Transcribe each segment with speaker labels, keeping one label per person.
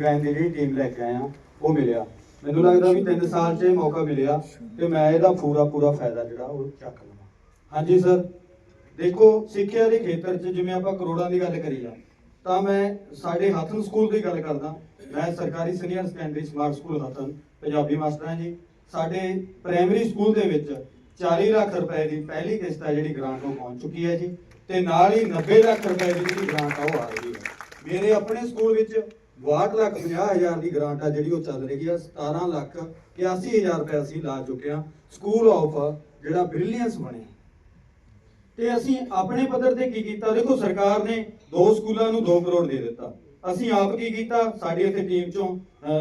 Speaker 1: ਗਾਇਨ ਦੀ ਜਿਹੜੀ ਟੀਮ ਲੈ ਕੇ ਆਇਆ ਉਹ ਮਿਲਿਆ। ਮੈਨੂੰ ਲੱਗਦਾ ਵੀ 3 ਸਾਲ 'ਚ ਇਹ ਮੌਕਾ ਮਿਲਿਆ ਕਿ ਮੈਂ ਇਹਦਾ ਪੂਰਾ ਪੂਰਾ ਫਾਇਦਾ ਜਿਹੜਾ ਉਹ ਚੱਕ ਲਵਾਂ। ਹਾਂਜੀ ਸਰ ਦੇਖੋ ਸਿੱਖਿਆ ਦੇ ਖੇਤਰ 'ਚ ਜਿਵੇਂ ਆਪਾਂ ਕਰੋੜਾਂ ਦੀ ਗੱਲ ਕਰੀ ਆ, ਤਾਂ ਮੈਂ ਸਾਡੇ ਹੱਥਨ ਸਕੂਲ ਦੀ ਗੱਲ ਕਰਦਾ। ਮੈਂ ਸਰਕਾਰੀ senior secondary smart school Hathan, Punjabi master ਹਾਂ ਜੀ। ਸਾਡੇ ਪ੍ਰਾਇਮਰੀ ਸਕੂਲ ਦੇ ਵਿੱਚ 40 ਲੱਖ ਰੁਪਏ ਦੀ ਪਹਿਲੀ ਕਿਸ਼ਤ ਹੈ ਜਿਹੜੀ ਗ੍ਰਾਂਟ ਉਹ ਪਹੁੰਚ ਚੁੱਕੀ ਹੈ ਜੀ ਤੇ ਨਾਲ ਹੀ 90 ਲੱਖ ਰੁਪਏ ਦੀ ਜਿਹੜੀ ਗ੍ਰਾਂਟ ਆ ਉਹ ਆ ਰਹੀ ਹੈ। ਮੇਰੇ ਆਪਣੇ ਸਕੂਲ ਵਿੱਚ 62 ਲੱਖ 50 ਹਜ਼ਾਰ ਦੀ ਗ੍ਰਾਂਟ ਆ ਜਿਹੜੀ ਉਹ ਚੱਲ ਰਹੀ ਹੈ 17 ਲੱਖ 81 ਹਜ਼ਾਰ ਰੁਪਏ ਅਸੀਂ ਲਾ ਚੁੱਕੇ ਹਾਂ ਸਕੂਲ ਆਫ ਜਿਹੜਾ ਬ੍ਰਿਲੀਅੰਸ ਬਣਿਆ ਤੇ ਅਸੀਂ ਆਪਣੇ ਪੱਧਰ ਤੇ ਕੀ ਕੀਤਾ? ਦੇਖੋ, ਸਰਕਾਰ ਨੇ ਦੋ ਸਕੂਲਾਂ ਨੂੰ 2 ਕਰੋੜ ਦੇ ਦਿੱਤਾ। ਅਸੀਂ ਆਪ ਕੀ ਕੀਤਾ? ਸਾਡੀ ਇੱਥੇ ਟੀਮ ਚੋਂ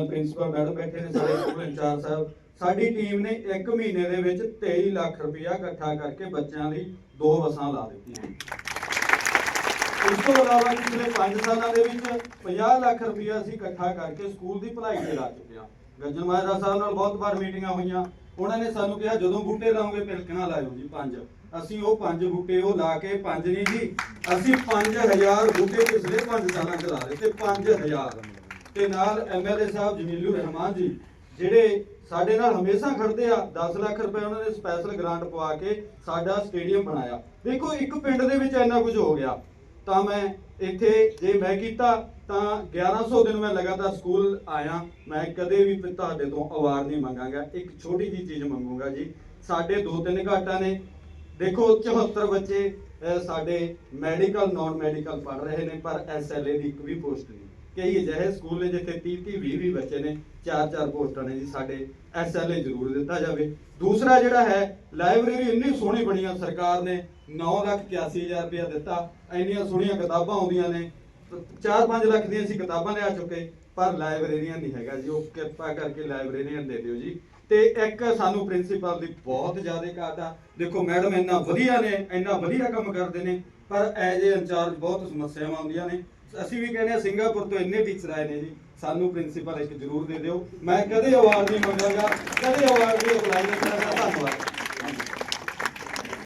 Speaker 1: ਪ੍ਰਿੰਸੀਪਲ ਮੈਡਮ ਬੈਠੇ ਨੇ ਸਾਡੇ ਸਕੂਲ ਇੰਚਾਰਜ ਸਾਹਿਬ। ਸਾਡੀ ਟੀਮ ਨੇ 1 ਮਹੀਨੇ ਦੇ ਵਿੱਚ 23 ਲੱਖ ਰੁਪਇਆ ਇਕੱਠਾ ਕਰਕੇ ਬੱਚਿਆਂ ਲਈ ਦੋ ਬੱਸਾਂ ਲਾ ਦਿੱਤੀਆਂ। ਉਸ ਤੋਂ ਇਲਾਵਾ ਪਿਛਲੇ 5 ਸਾਲਾਂ ਦੇ ਵਿੱਚ 50 ਲੱਖ ਰੁਪਇਆ ਅਸੀਂ ਇਕੱਠਾ ਕਰਕੇ ਸਕੂਲ ਦੀ ਭਲਾਈ ਤੇ ਲਾ ਚੁੱਕੇ ਹਾਂ। ਗੱਜਣ ਮਾਜਰਾ ਸਾਹਿਬ ਨਾਲ ਬਹੁਤ ਵਾਰ ਮੀਟਿੰਗਾਂ ਹੋਈਆਂ। ਉਹਨਾਂ ਨੇ ਸਾਨੂੰ ਕਿਹਾ, ਜਦੋਂ ਬੂਟੇ ਲਾਉਂਗੇ ਪਿਲਕਣਾ ਲਾਇਓ ਜੀ, ਪੰਜ। ਅਸੀਂ ਉਹ ਪੰਜ ਬੂਟੇ, ਉਹ ਲਾ ਕੇ ਪੰਜ ਨਹੀਂ ਜੀ, ਅਸੀਂ 5000 ਬੂਟੇ ਪਿਛਲੇ 5 ਸਾਲਾਂ ਚ ਲਾ ਲਏ ਤੇ 5000 ਤੇ ਨਾਲ ਐਮਐਲਏ ਸਾਹਿਬ ਜਮੀਲੁਰ ਰਹਿਮਾਨ ਜੀ, ਜਿਹੜੇ ਸਾਡੇ ਨਾਲ ਹਮੇਸ਼ਾ ਖੜਦੇ ਆ 10 ਲੱਖ ਰੁਪਏ ਉਹਨਾਂ ਨੇ ਸਪੈਸ਼ਲ ਗ੍ਰਾਂਟ ਪਵਾ ਕੇ ਸਾਡਾ ਸਟੇਡੀਅਮ ਬਣਾਇਆ। ਦੇਖੋ, ਇੱਕ ਪਿੰਡ ਦੇ ਵਿੱਚ ਇੰਨਾ ਕੁਝ ਹੋ ਗਿਆ। ਤਾਂ ਮੈਂ ਇੱਥੇ ਜੇ ਮੈਂ ਕੀਤਾ ਤਾਂ 1100 ਦਿਨ ਮੈਂ ਲਗਾਤਾਰ ਸਕੂਲ ਆਇਆ। ਮੈਂ ਕਦੇ ਵੀ ਤੁਹਾਡੇ ਤੋਂ ਅਵਾਰਡ ਨਹੀਂ ਮੰਗਾਂਗਾ। ਇੱਕ ਛੋਟੀ ਜੀ ਚੀਜ਼ ਮੰਗੂੰਗਾ ਜੀ। ਸਾਡੇ ਦੋ ਤਿੰਨ ਘਾਟਾਂ ਨੇ। ਦੇਖੋ 74 ਬੱਚੇ ਸਾਡੇ ਮੈਡੀਕਲ ਨਾਨ ਮੈਡੀਕਲ ਪੜ ਰਹੇ ਨੇ, ਪਰ ਐਸਐਲਏ ਦੀ ਇੱਕ ਵੀ ਪੋਸਟ ਨਹੀਂ। ਕਈ ਅਜਿਹੇ ਸਕੂਲ ਨੇ ਜਿੱਥੇ 30 30 20 20 ਬੱਚੇ ਨੇ ਚਾਰ ਚਾਰ ਪੋਸਟਾਂ ਨੇ ਜੀ ਸਾਡੇ ਐਸਐਲਏ ਜ਼ਰੂਰ ਦਿੱਤਾ ਜਾਵੇ। ਦੂਸਰਾ ਜਿਹੜਾ ਹੈ, ਲਾਇਬ੍ਰੇਰੀ ਇੰਨੀ ਸੋਹਣੀ ਬਣੀ ਆ, ਸਰਕਾਰ ਨੇ 981000 ਰੁਪਇਆ ਦਿੱਤਾ। ਇੰਨੀਆਂ ਸੋਹਣੀਆਂ ਕਿਤਾਬਾਂ ਆਉਂਦੀਆਂ ਨੇ। 4-5 ਲੱਖ ਦੀਆਂ ਅਸੀਂ ਕਿਤਾਬਾਂ ਲਿਆ ਚੁੱਕੇ, ਪਰ ਲਾਇਬ੍ਰੇਰੀਆਂ ਨਹੀਂ ਹੈਗਾ ਜੀ। ਉਹ ਕਿਰਪਾ ਕਰਕੇ ਲਾਇਬ੍ਰੇਰੀਆਂ ਦੇ ਦਿਓ ਜੀ। ਤੇ ਇੱਕ ਸਾਨੂੰ ਪ੍ਰਿੰਸੀਪਲ ਦੀ ਬਹੁਤ ਜ਼ਿਆਦਾ ਘਾਟ ਆ। ਦੇਖੋ, ਮੈਡਮ ਇੰਨਾ ਵਧੀਆ ਨੇ, ਇੰਨਾ ਵਧੀਆ ਕੰਮ ਕਰਦੇ ਨੇ, ਪਰ ਐਜ ਏ ਇੰਚਾਰਜ ਬਹੁਤ ਸਮੱਸਿਆਵਾਂ ਆਉਂਦੀਆਂ ਨੇ। ਅਸੀਂ ਵੀ ਕਹਿੰਦੇ ਆ ਸਿੰਗਾਪੁਰ ਤੋਂ ਇੰਨੇ ਟੀਚਰ ਆਏ ਨੇ ਜੀ, ਸਾਨੂੰ ਪ੍ਰਿੰਸੀਪਲ ਇੱਕ ਜ਼ਰੂਰ ਦੇ ਦਿਓ। ਮੈਂ ਕਦੇ ਅਵਾਰਡ ਨਹੀਂ ਮੰਗਾਂਗਾ ਕਦੇ ਅਵਾਰਡ ਨਹੀਂ ਅਪਲਾਈ ਨਹੀਂ ਕਰਾਂਗਾ ਧੰਨਵਾਦ।